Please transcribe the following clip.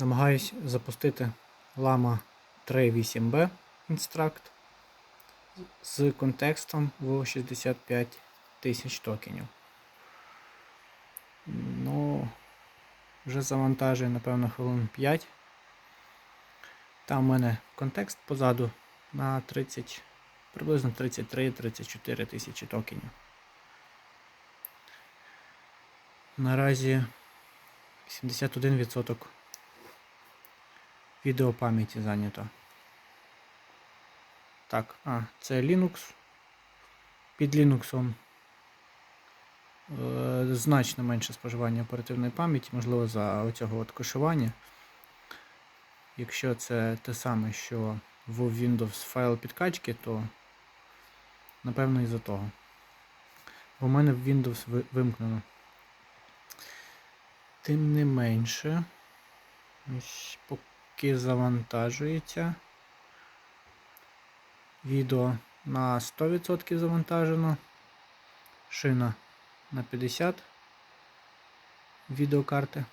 Намагаюсь запустити Lama 3.8b Instruct з контекстом в 65 тисяч токенів. Ну, вже завантажує, напевно, хвилин 5. Там у мене контекст позаду на 30, приблизно 33-34 тисячі токенів. Наразі 71% відеопам'яті зайнято. Так, а, це Linux. Під Linux е, значно менше споживання оперативної пам'яті, можливо, за оцього от кешування. Якщо це те саме, що в Windows файл підкачки, то напевно із-за того. Бо в мене в Windows вимкнено. Тим не менше, ось поки завантажується. Відео на 100% завантажено. Шина на 50 відеокарти.